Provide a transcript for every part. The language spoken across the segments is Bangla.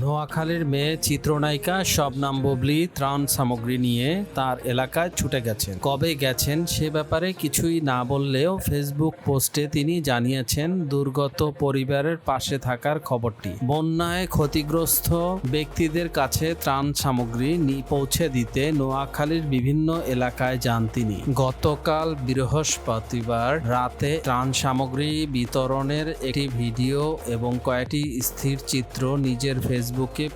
নোয়াখালীর মেয়ে চিত্রনায়িকা শবনাম বুবলি ত্রাণ সামগ্রী নিয়ে তার এলাকায় ছুটে গেছেন। কবে গেছেন সে ব্যাপারে কিছুই না বললেও ফেসবুক পোস্টে তিনি জানিয়েছেন দুর্গত পরিবারের পাশে থাকার খবরটি। বন্যায় ক্ষতিগ্রস্ত ব্যক্তিদের কাছে ত্রাণ সামগ্রী পৌঁছে দিতে নোয়াখালীর বিভিন্ন এলাকায় যান তিনি। গতকাল বৃহস্পতিবার রাতে ত্রাণ সামগ্রী বিতরণের একটি ভিডিও এবং কয়েকটি স্থির চিত্র নিজের ফেসবুকে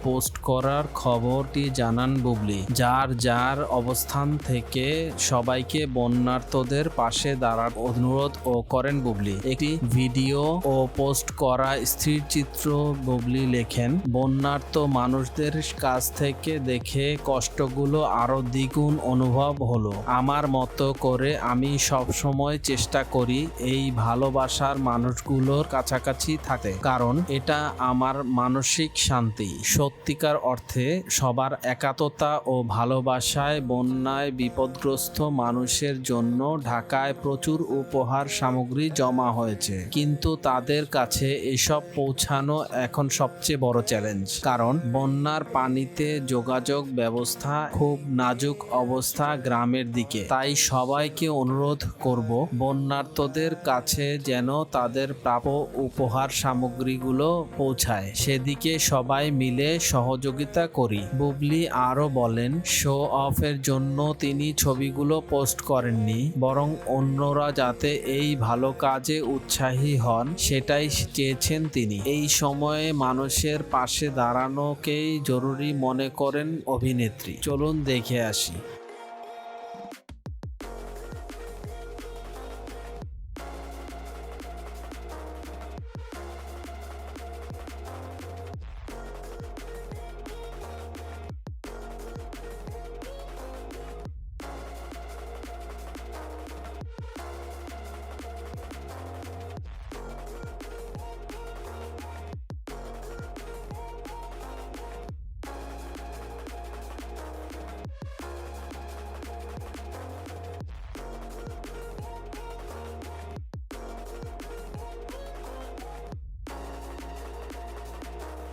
পোস্ট করার খবরটি জানান বুবলি। যার যার অবস্থান থেকে সবাইকে বন্যার্তদের পাশে দাঁড়ার অনুরোধ ও করেন বুবলি। একটি ভিডিও ও পোস্ট করা স্থির চিত্র বুবলি লেখেন, বন্যার্ত মানুষদের কাছ থেকে দেখে কষ্টগুলো আরও দ্বিগুণ অনুভব হলো। আমার মতো করে আমি সব সময় চেষ্টা করি এই ভালোবাসার মানুষগুলোর কাছাকাছি থাকতে কারণ এটা আমার মানসিক শান্তি। সত্যিকার অর্থে সবার একাত্মতা ও ভালোবাসায় বন্যায় বিপদগ্রস্ত মানুষের জন্য ঢাকায় প্রচুর উপহার সামগ্রী জমা হয়েছে। কিন্তু তাদের কাছে এসব পৌঁছানো এখন সবচেয়ে বড় চ্যালেঞ্জ। কারণ বন্যার পানিতে যোগাযোগ ব্যবস্থা খুব নাজুক অবস্থা গ্রামের দিকে। তাই সবাইকে অনুরোধ করব, বন্যার্তদের কাছে যেন তাদের প্রাপ্য উপহার সামগ্রীগুলো পৌঁছায়। সেদিকে সবাই মিলে সহযোগিতা করি। বুবলি আরও বলেন, শো অফের জন্য তিনি ছবিগুলো পোস্ট করেননি, বরং অন্যরা যাতে এই ভালো কাজে উৎসাহী হন, সেটাই চেয়েছেন তিনি। এই সময়ে মানুষের পাশে দাঁড়ানোকেই জরুরি মনে করেন অভিনেত্রী। চলুন দেখে আসি।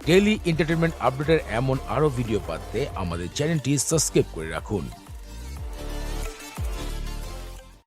ডেইলি এন্টারটেনমেন্ট আপডেটের এমন আরও ভিডিও পাতে আমাদের চ্যানেলটি সাবস্ক্রাইব করে রাখুন।